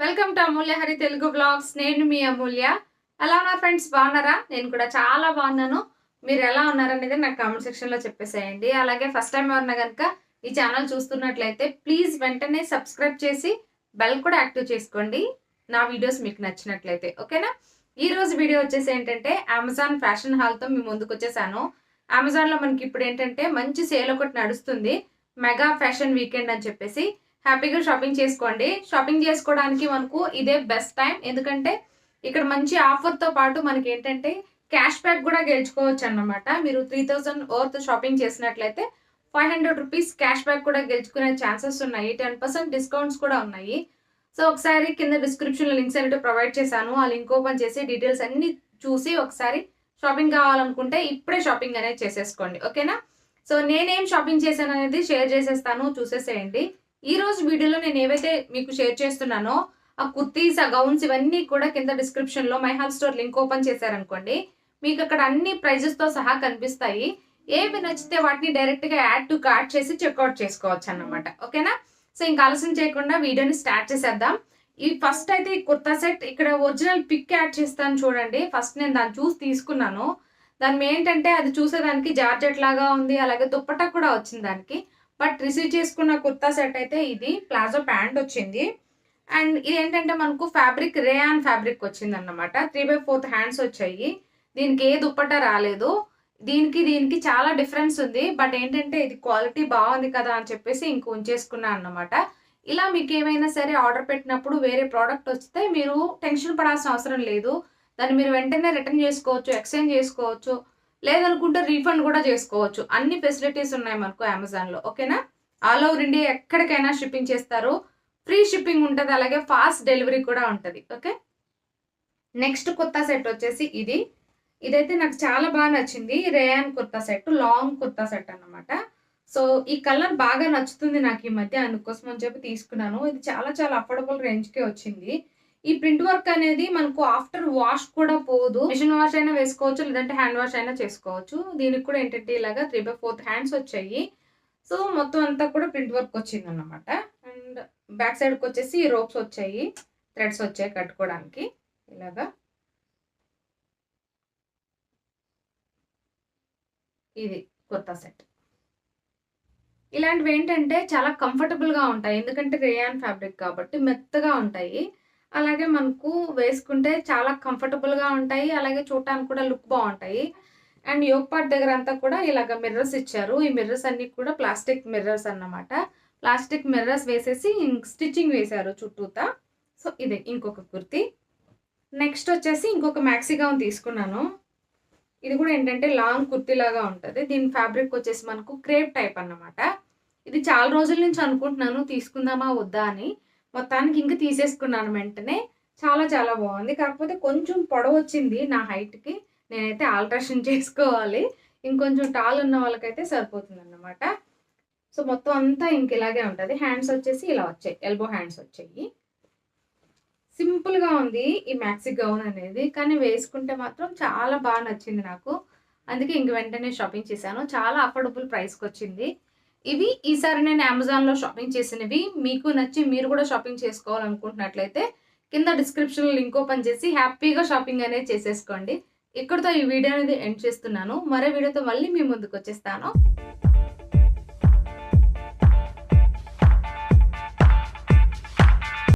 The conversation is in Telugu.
Welcome to Amulya Hari Telugu blogs నేను మీ అమూల్య. ఎలా ఉన్నారు ఫ్రెండ్స్ బాగున్నారా? నేను కూడా చాలా బాగున్నాను. మీరు ఎలా ఉన్నారనేది నాకు కామెంట్ సెక్షన్లో చెప్పేసేయండి. అలాగే ఫస్ట్ టైం ఎవరన్నా కనుక ఈ ఛానల్ చూస్తున్నట్లయితే ప్లీజ్ వెంటనే సబ్స్క్రైబ్ చేసి బెల్ కూడా యాక్టివ్ చేసుకోండి. నా వీడియోస్ మీకు నచ్చినట్లయితే. ఓకేనా ఈ రోజు వీడియో వచ్చేసి ఏంటంటే అమెజాన్ ఫ్యాషన్ హాల్తో మీ ముందుకు వచ్చేసాను. అమెజాన్లో మనకి ఇప్పుడు ఏంటంటే మంచి సేల్ ఒకటి నడుస్తుంది. మెగా ఫ్యాషన్ వీకెండ్ అని చెప్పేసి. హ్యాపీగా షాపింగ్ చేసుకోండి. షాపింగ్ చేసుకోవడానికి మనకు ఇదే బెస్ట్ టైం. ఎందుకంటే ఇక్కడ మంచి ఆఫర్తో పాటు మనకి ఏంటంటే క్యాష్ బ్యాక్ కూడా గెలుచుకోవచ్చు అనమాట మీరు త్రీ థౌజండ్ వర్త్ షాపింగ్ చేసినట్లయితే five hundred rupees cash back కూడా గెలుచుకునే ఛాన్సెస్ ఉన్నాయి. టెన్ పర్సెంట్ డిస్కౌంట్స్ కూడా ఉన్నాయి. సో ఒకసారి కింద డిస్క్రిప్షన్లో లింక్స్ అనేవి ప్రొవైడ్ చేశాను. ఆ లింక్ ఓపెన్ చేసి డీటెయిల్స్ అన్ని చూసి ఒకసారి షాపింగ్ కావాలనుకుంటే ఇప్పుడే షాపింగ్ అనేది చేసేసుకోండి. ఓకేనా? సో నేనేం షాపింగ్ చేశాను అనేది షేర్ చేసేస్తాను. చూసేసేయండి. ఈ రోజు వీడియోలో నేను ఏవైతే మీకు షేర్ చేస్తున్నానో ఆ కుర్తీస్ ఆ గౌన్స్ ఇవన్నీ కూడా కింద డిస్క్రిప్షన్లో మై మైహాల్ స్టోర్ లింక్ ఓపెన్ చేశారనుకోండి మీకు అక్కడ అన్ని ప్రైజెస్తో సహా కనిపిస్తాయి. ఏవి నచ్చితే వాటిని డైరెక్ట్గా యాడ్ టు కార్ట్ చేసి చెక్అవుట్ చేసుకోవచ్చు అన్నమాట. ఓకేనా? సో ఇంకా ఆలస్యం చేయకుండా వీడియోని స్టార్ట్ చేసేద్దాం. ఈ ఫస్ట్ అయితే ఈ కుర్తా సెట్ ఇక్కడ ఒరిజినల్ పిక్ యాడ్ చేస్తాను చూడండి. ఫస్ట్ నేను దాన్ని చూసి తీసుకున్నాను. దాని ఏంటంటే అది చూసేదానికి జార్జెట్ లాగా ఉంది అలాగే దుప్పట కూడా వచ్చింది దానికి. బట్ రిసీవ్ చేసుకున్న కుర్తా సెట్ అయితే ఇది ప్లాజో ప్యాంట్ వచ్చింది. అండ్ ఇది ఏంటంటే మనకు ఫ్యాబ్రిక్ రేయాన్ ఫ్యాబ్రిక్ వచ్చింది అన్నమాట త్రీ బై ఫోర్త్ హ్యాండ్స్ వచ్చాయి. దీనికి ఏ దుప్పట రాలేదు. దీనికి దీనికి చాలా డిఫరెన్స్ ఉంది. బట్ ఏంటంటే ఇది క్వాలిటీ బాగుంది కదా అని చెప్పేసి ఇంక ఉంచేసుకున్నాను అన్నమాట. ఇలా మీకు ఏమైనా సరే ఆర్డర్ పెట్టినప్పుడు వేరే ప్రోడక్ట్ వస్తే మీరు టెన్షన్ పడాల్సిన అవసరం లేదు. దాన్ని మీరు వెంటనే రిటర్న్ చేసుకోవచ్చు ఎక్స్చేంజ్ చేసుకోవచ్చు. లేదనుకుంటే రీఫండ్ కూడా చేసుకోవచ్చు. అన్ని ఫెసిలిటీస్ ఉన్నాయి మనకు అమెజాన్లో ఓకేనా? ఆల్ ఓవర్ ఇండియా ఎక్కడికైనా షిప్పింగ్ చేస్తారు. ఫ్రీ షిప్పింగ్ ఉంటుంది అలాగే ఫాస్ట్ డెలివరీ కూడా ఉంటుంది ఓకే? నెక్స్ట్ కుర్తా సెట్ వచ్చేసి ఇది. ఇదైతే నాకు చాలా బాగా నచ్చింది. Rayon kurta set long kurta set అన్నమాట. సో ఈ కలర్ బాగా నచ్చుతుంది నాకు ఈ మధ్య అందుకోసం అని చెప్పి తీసుకున్నాను. ఇది చాలా చాలా అఫోర్డబుల్ రేంజ్కే వచ్చింది. ఈ ప్రింట్ వర్క్ అనేది మనకు ఆఫ్టర్ వాష్ కూడా పోదు. మిషన్ వాష్ అయినా వేసుకోవచ్చు లేదంటే హ్యాండ్ వాష్ అయినా చేసుకోవచ్చు. దీనికి కూడా ఏంటంటే ఇలాగా త్రీ బై ఫోర్త్ హ్యాండ్స్ వచ్చాయి. సో మొత్తం అంతా కూడా ప్రింట్ వర్క్ వచ్చింది అనమాట అండ్ బ్యాక్ సైడ్కి వచ్చేసి రోప్స్ వచ్చాయి. థ్రెడ్స్ వచ్చాయి కట్టుకోవడానికి. ఇలాగా. ఇది కొత్త సెట్. ఇలాంటివి ఏంటంటే చాలా కంఫర్టబుల్గా ఉంటాయి. ఎందుకంటే రేయాన్ ఫ్యాబ్రిక్ కాబట్టి మెత్తగా ఉంటాయి. అలాగే మనకు వేసుకుంటే చాలా కంఫర్టబుల్గా ఉంటాయి. అలాగే చూడటానికి కూడా లుక్ బాగుంటాయి. అండ్ యోగ్ పార్ట్ దగ్గర అంతా కూడా ఇలాగ మిర్రర్స్ ఇచ్చారు. ఈ మిర్రర్స్ అన్ని కూడా ప్లాస్టిక్ మిర్రర్స్ అన్నమాట. ప్లాస్టిక్ మిర్రర్స్ వేసేసి స్టిచ్చింగ్ వేశారు చుట్టూతా. సో ఇదే ఇంకొక కుర్తి. నెక్స్ట్ వచ్చేసి ఇంకొక మ్యాక్సీ గౌన్ తీసుకున్నాను. ఇది కూడా ఏంటంటే లాంగ్ కుర్తీ లాగా ఉంటుంది. దీని ఫ్యాబ్రిక్ వచ్చేసి మనకు క్రేప్ టైప్ అన్నమాట. ఇది చాలా రోజుల నుంచి అనుకుంటున్నాను. తీసుకుందామా వద్దా అని. మొత్తానికి ఇంకా తీసేసుకున్నాను వెంటనే. చాలా చాలా బాగుంది. కాకపోతే కొంచెం పొడవు వచ్చింది నా హైట్కి నేనైతే ఆల్ట్రేషన్ చేసుకోవాలి. ఇంకొంచెం టాల్ ఉన్న వాళ్ళకైతే సరిపోతుంది అన్నమాట సో మొత్తం అంతా ఇంక ఇలాగే ఉంటుంది. హ్యాండ్స్ వచ్చేసి ఇలా వచ్చాయి. ఎల్బో హ్యాండ్స్ వచ్చాయి. సింపుల్గా ఉంది ఈ మ్యాక్సీ గౌన్ అనేది. కానీ వేసుకుంటే మాత్రం చాలా బాగా నచ్చింది నాకు. అందుకే ఇంక వెంటనే షాపింగ్ చేశాను. చాలా అఫోర్డబుల్ ప్రైస్కి వచ్చింది. ఇవి ఈసారి నేను అమెజాన్లో షాపింగ్ చేసినవి. మీకు నచ్చి మీరు కూడా షాపింగ్ చేసుకోవాలనుకుంటున్నట్లయితే కింద డిస్క్రిప్షన్ లింక్ ఓపెన్ చేసి హ్యాపీగా షాపింగ్ అనేది చేసేసుకోండి. ఇక్కడితో ఈ వీడియో అనేది ఎండ్ చేస్తున్నాను. మరో వీడియోతో మళ్ళీ మీ ముందుకు వచ్చేస్తాను.